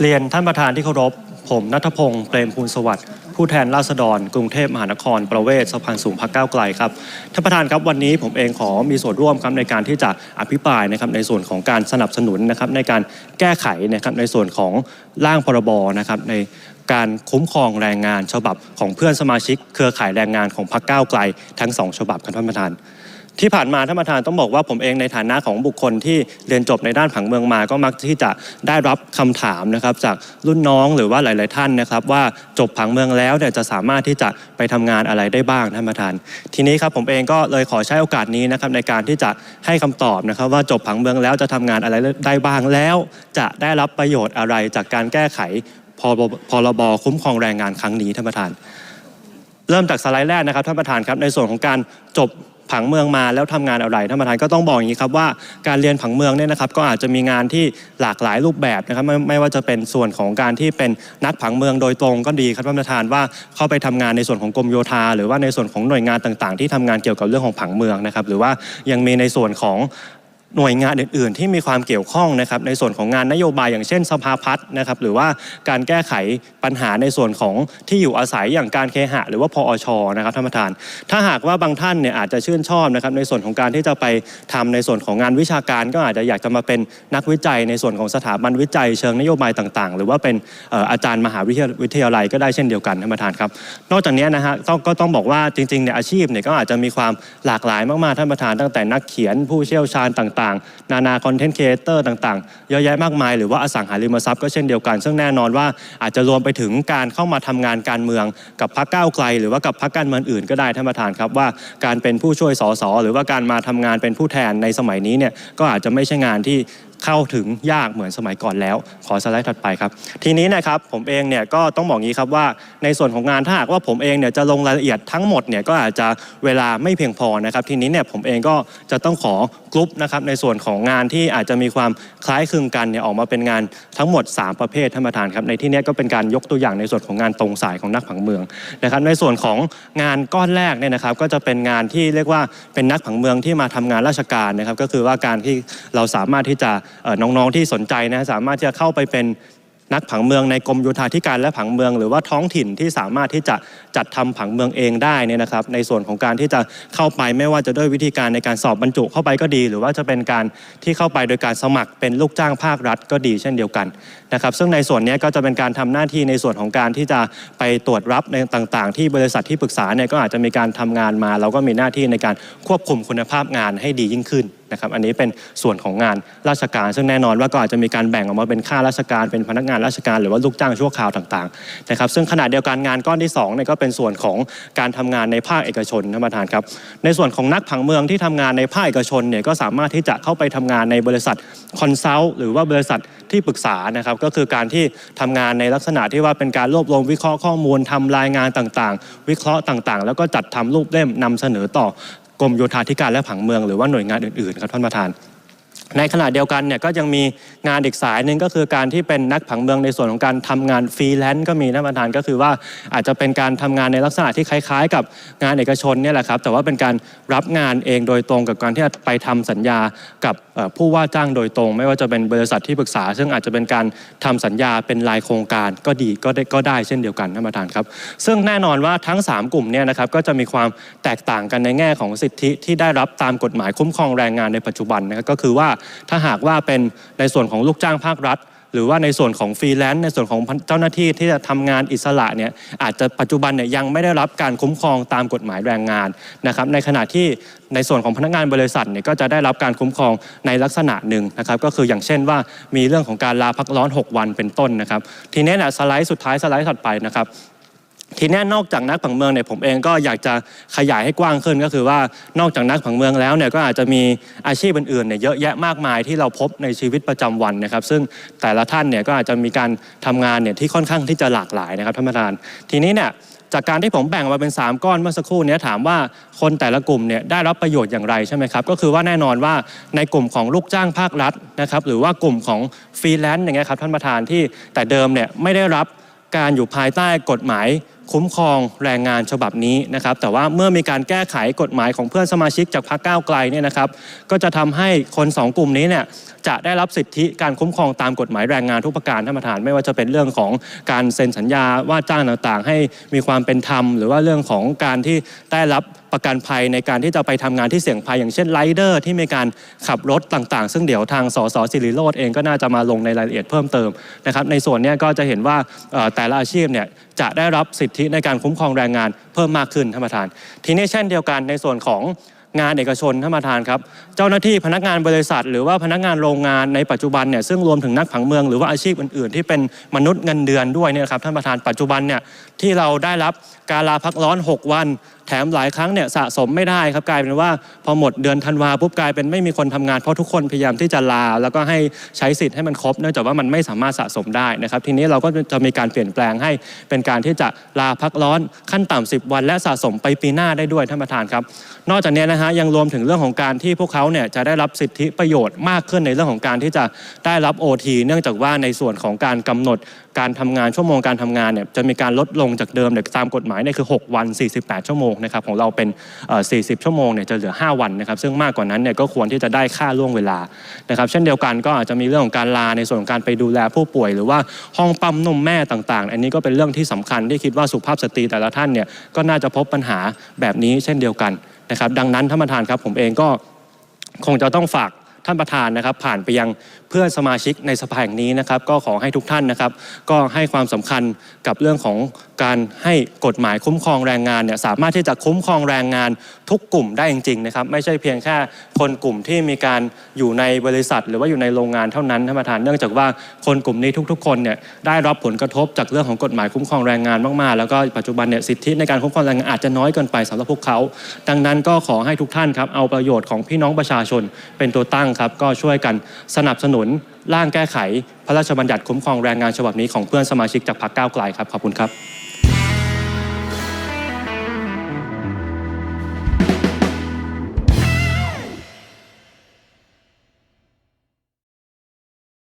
เรียนท่านประธานที่เคารพ ผมนัทพงศ์เปรมภูลสวัสดิ์ผู้แทนราษฎร กรุงเทพมหานคร ประเวศสะพานสูงพักเก้าไกลครับท่านประธานครับวันนี้ผมเองขอมีส่วนร่วมครับในการที่จะอภิปรายนะครับในส่วนของการสนับสนุนนะครับในการแก้ไขนะครับในส่วนของร่างพรบนะครับในการคุ้มครองแรงงานฉบับของเพื่อนสมาชิก เครือข่ายแรงงานของพรรคก้าไกลทั้งสองฉบับครับท่านประธาน ที่ผ่านมาท่านประธานต้องบอกว่าผมเองในฐานะของบุคคลที่เรียนจบในด้านผังเมืองมา ก็มักที่จะได้รับคำถามนะครับจากรุ่นน้องหรือว่าหลาย ๆ ท่านนะครับ ว่าจบผังเมืองแล้วเนี่ยจะสามารถที่จะไปทำงานอะไรได้บ้างท่านประธาน ทีนี้ครับผมเองก็เลยขอใช้โอกาสนี้นะครับในการที่จะให้คำตอบนะครับ ว่าจบผังเมืองแล้วจะทำงานอะไรได้บ้างแล้ว จะได้รับประโยชน์อะไรจากการแก้ไขพรบพรบคุ้มครองแรงงานครั้งนี้ท่านประธาน เริ่มจากสไลด์แรกนะครับท่านประธานครับในส่วนของการจบ ผังเมืองมาแล้วทำงานอะไรท่านประธานก็ต้องบอกอย่างนี้ครับว่าการเรียนผังเมืองเนี่ยนะครับก็อาจจะมีงานที่หลากหลายรูปแบบนะครับไม่ไม่ว่าจะเป็นส่วนของการที่เป็นนักผังเมืองโดยตรงก็ดีครับท่านประธานว่าเข้าไปทำงานในส่วนของกรมโยธา หรือว่าในส่วนของหน่วยงานต่าง ๆ ที่ทำงานเกี่ยวกับเรื่องของผังเมืองนะครับหรือว่ายังมีในส่วนของ หน่วยงานอื่น ๆ ที่มีความเกี่ยวข้องนะครับในส่วนของงานนโยบายอย่างเช่น สภาพัฒน์นะครับหรือว่าการแก้ไขปัญหาในส่วนของที่อยู่อาศัยอย่างการเคหะ หรือว่าพออชนะครับท่านประธาน ถ้าหากว่าบางท่านเนี่ยอาจจะชื่นชอบนะครับในส่วนของการที่จะไปทำในส่วนของงานวิชาการ ก็อาจจะอยากจะมาเป็นนักวิจัย ในส่วนของสถาบันวิจัย เชิงนโยบายต่าง ๆ หรือว่าเป็นอาจารย์มหาวิทยาลัยก็ได้เช่นเดียวกันท่านประธานครับนอกจากนี้นะฮะต้องก็ต้องบอกว่าจริงๆเนี่ยอาชีพเนี่ยก็อาจจะมีความหลากหลายมากๆท่านประธานตั้งแต่นักเขียนผู้เชี่ยวชาญต่างๆ นานาคอนเทนต์ครีเอเตอร์ต่างๆ เยอะแยะมากมาย หรือว่าอสังหาริมทรัพย์ก็เช่นเดียวกัน ซึ่งแน่นอนว่าอาจจะรวมไปถึงการเข้ามาทำงานการเมืองกับพรรคก้าวไกล หรือว่ากับพรรคการเมืองอื่นก็ได้ท่านประธานครับว่าการเป็นผู้ช่วยสสหรือว่าการมาทำงานเป็นผู้แทนในสมัยนี้เนี่ยก็อาจจะไม่ใช่งานที่ เข้าถึงยากเหมือนสมัยก่อนแล้ว ขอสไลด์ถัดไปครับ ทีนี้นะครับผมเองเนี่ยก็ต้องบอกงี้ครับว่าในส่วนของงานถ้าหากว่าผมเองเนี่ยจะลงรายละเอียดทั้งหมดเนี่ยก็อาจจะเวลาไม่เพียงพอนะครับ ทีนี้เนี่ยผมเองก็จะต้องขอกรุ๊ปนะครับในส่วนของงานที่อาจจะมีความคล้ายคลึงกันเนี่ยออกมาเป็นงานทั้งหมด 3 ประเภทท่านประธานครับในที่นี้ก็เป็นการยกตัวอย่างในส่วนของงานตรงสายของนักผังเมืองนะครับ ในส่วนของงานก้อนแรกเนี่ยนะครับ ก็จะเป็นงานที่เรียกว่าเป็นนักผังเมืองที่มาทำงานราชการนะครับ ก็คือว่าการที่เราสามารถที่จะน้องๆที่สนใจนะสามารถที่จะเข้าไปเป็นนักผังเมืองในกรมโยธาธิการและผังเมือง หรือว่าท้องถิ่นที่สามารถที่จะจัดทำผังเมืองเองได้เนี่ยนะครับ ในส่วนของการที่จะเข้าไปไม่ว่าจะด้วยวิธีการในการสอบบรรจุเข้าไปก็ดี หรือว่าจะเป็นการที่เข้าไปโดยการสมัครเป็นลูกจ้างภาครัฐก็ดีเช่นเดียวกันนะครับ ซึ่งในส่วนนี้ก็จะเป็นการทำหน้าที่ในส่วนของการที่จะไปตรวจรับในต่างๆ ที่บริษัทที่ปรึกษาเนี่ยก็อาจจะมีการทำงานมา เราก็มีหน้าที่ในการควบคุมคุณภาพงานให้ดียิ่งขึ้น นะครับอันนี้เป็นส่วนของงานราชการ ซึ่งแน่นอนว่าก็อาจจะมีการแบ่งออกมาเป็นข้าราชการเป็นพนักงานราชการ หรือว่าลูกจ้างชั่วคราวต่างๆนะครับซึ่งขณะเดียวกันงานก้อนที่2เนี่ยก็เป็นส่วนของการทำงานในภาคเอกชนท่านประธานครับในส่วนของนักผังเมืองที่ทำงานในภาคเอกชนเนี่ยก็สามารถที่จะเข้าไปทำงานในบริษัทคอนซัลท์หรือว่าบริษัทที่ปรึกษานะครับก็คือการที่ทำงานในลักษณะที่ว่าเป็นการรวบรวมวิเคราะห์ข้อมูลทำรายงานต่างๆ วิเคราะห์ต่างๆ แล้วก็จัดทำรูปเล่มนำเสนอต่อ กรมโยธาธิการและผังเมืองหรือว่าหน่วยงานอื่นๆครับท่านประธาน ในขณะเดียวกันเนี่ยก็ยังมีงานอีกสายหนึ่งก็คือการที่เป็นนักผังเมืองในส่วนของการทำงานฟรีแลนซ์ก็มีท่านประธานก็คือว่าอาจจะเป็นการทำงานในลักษณะที่คล้าย ๆ กับงานเอกชนเนี่ยแหละครับแต่ว่าเป็นการรับงานเองโดยตรงกับการที่ไปทำสัญญากับผู้ว่าจ้างโดยตรง ไม่ว่าจะเป็นบริษัทที่ปรึกษา ซึ่งอาจจะเป็นการทำสัญญาเป็นรายโครงการก็ดีก็ได้ก็ได้เช่นเดียวกันท่านประธานครับ ซึ่งแน่นอนว่าทั้ง 3 กลุ่มเนี่ยนะครับก็จะมีความแตกต่างกันในแง่ของสิทธิที่ได้รับตามกฎหมายคุ้มครองแรงงานในปัจจุบันนะครับก็คือว่าถ้าหากว่าเป็นในส่วนของลูกจ้างภาครัฐ หรือว่าในส่วนของฟรีแลนซ์ในส่วนของเจ้าหน้าที่ที่จะทำงานอิสระเนี่ยอาจจะปัจจุบันเนี่ยยังไม่ได้รับการคุ้มครองตามกฎหมายแรงงานนะครับในขณะที่ในส่วนของพนักงานบริษัทเนี่ยก็จะได้รับการคุ้มครองในลักษณะหนึ่งนะครับก็คืออย่างเช่นว่ามีเรื่องของการลาพักร้อน 6 วันเป็นต้นนะครับทีนี้เนี่ยสไลด์สุดท้ายสไลด์ถัดไปนะครับ ทีนี้นอกจากนักผังเมืองเนี่ยผมเองก็อยากจะขยายให้กว้างขึ้นก็คือว่านอกจากนักผังเมืองแล้วเนี่ยก็อาจจะมีอาชีพอื่นๆเนี่ยเยอะแยะมากมายที่เราพบในชีวิตประจำวันนะครับ ซึ่งแต่ละท่านเนี่ยก็อาจจะมีการทำงานเนี่ยที่ค่อนข้างที่จะหลากหลายนะครับท่านประธาน ทีนี้เนี่ยจากการที่ผมแบ่งมาเป็น 3 ก้อนเมื่อสักครู่เนี้ถามว่าคนแต่ละกลุ่มเนี่ยได้รับประโยชน์อย่างไรใช่ไหมครับ ก็คือว่าแน่นอนว่าในกลุ่มของลูกจ้างภาครัฐนะครับหรือว่ากลุ่มของฟรีแลนซ์อย่างเงี้ยครับท่านประธานที่แต่เดิมเนี่ยไม่ได้รับการอยู่ภายใต้กฎหมาย คุ้มครองแรงงานฉบับนี้นะครับ แต่ว่าเมื่อมีการแก้ไขกฎหมายของเพื่อนสมาชิกจากพรรคก้าวไกลเนี่ยนะครับ ก็จะทำให้คนสองกลุ่มนี้เนี่ยจะได้รับสิทธิการคุ้มครองตามกฎหมายแรงงานทุกประการท่านประธานไม่ว่าจะเป็นเรื่องของการเซ็นสัญญาว่าจ้างต่างๆ ให้มีความเป็นธรรม หรือว่าเรื่องของการที่ได้รับประกันภัยในการที่จะไปทำงานที่เสี่ยงภัย อย่างเช่นไรเดอร์ที่มีการขับรถต่างๆ ซึ่งเดี๋ยวทางสสสิริโรธเองก็น่าจะมาลงในรายละเอียดเพิ่มเติมนะครับในส่วนนี้ก็จะเห็นว่าแต่ละอาชีพเนี่ย จะได้รับสิทธิในการคุ้มครองแรงงาน พิ่มมากขึ้นท่านประธาน ทีนี้เช่นเดียวกันในส่วนของงานเอกชนท่านประธานครับ เจ้าหน้าที่พนักงานบริษัท หรือว่าพนักงานโรงงานในปัจจุบันเนี่ยซึ่งรวมถึงนักผังเมืองหรือว่าอาชีพอื่น ๆ ที่เป็นมนุษย์เงินเดือนด้วยเนี่ยครับท่านประธานปัจจุบันเนี่ยที่เราได้รับการลาพักร้อน 6 วัน แถมหลายครั้งเนี่ยสะสมไม่ได้ครับกลายเป็นว่า พอหมดเดือนธันวาปุ๊บกลายเป็นไม่มีคนทำงานเพราะทุกคนพยายามที่จะลา แล้วก็ให้ใช้สิทธิ์ให้มันครบเนื่องจากว่ามันไม่สามารถสะสมได้นะครับทีนี้เราก็จะมีการเปลี่ยนแปลงให้เป็นการที่จะลาพักร้อนขั้นต่ำ10วันและสะสมไปปีหน้าได้ด้วยท่านประธานครับ นอกจากนี้นะฮะยังรวมถึงเรื่องของการที่พวกเขาเนี่ยจะได้รับสิทธิประโยชน์มากขึ้นในเรื่องของการที่จะได้รับ OT เนื่องจากว่าในส่วนของการกำหนด การทำงานชั่วโมงการทำงานเนี่ยจะมีการลดลงจากเดิมเนี่ยตามกฎหมายเนี่ยคือ 6 วัน 48 ชั่วโมงนะครับของเราเป็นเอ่อ40 ชั่วโมงเนี่ยจะเหลือ 5 วันนะครับซึ่งมากกว่านั้นเนี่ยก็ควรที่จะได้ค่าล่วงเวลานะครับเช่นเดียวกันก็อาจจะมีเรื่องของการลาในส่วนของการไปดูแลผู้ป่วย หรือว่าห้องปั๊มนมแม่ต่างๆ อันนี้ก็เป็นเรื่องที่สำคัญที่คิดว่าสุภาพสตรีแต่ละท่านเนี่ยก็น่าจะพบปัญหาแบบนี้เช่นเดียวกันนะครับดังนั้นท่านประธานครับผมเองก็คงจะต้องฝากท่านประธานนะครับผ่านไปยังเพื่อนสมาชิกในสภาแห่งนี้นะครับก็ขอให้ทุกท่านนะครับ ก็ให้ความสำคัญกับเรื่องของการให้กฎหมายคุ้มครองแรงงานเนี่ยสามารถที่จะคุ้มครองแรงงานทุกกลุ่มได้จริงๆนะครับไม่ใช่เพียงแค่คนกลุ่มที่มีการอยู่ในบริษัท หรือว่าอยู่ในโรงงานเท่านั้นท่านประธานเนื่องจากว่าคนกลุ่มนี้ทุก ๆ คนเนี่ยได้รับผลกระทบจากเรื่องของกฎหมายคุ้มครองแรงงานมากๆ แล้วก็ปัจจุบันเนี่ยสิทธิในการคุ้มครองแรงงานอาจจะน้อยเกินไปสำหรับพวกเขา ดังนั้นก็ขอให้ทุกท่านครับเอาประโยชน์ของพี่น้องประชาชนเป็นตัวตั้งครับก็ช่วยกันสนับสนุนุนร่างแก้ไข พระราชบัญญัติคุ้มครองแรงงานฉบับนี้ของเพื่อนสมาชิกจากพรรคก้าวไกลครับขอบคุณครับ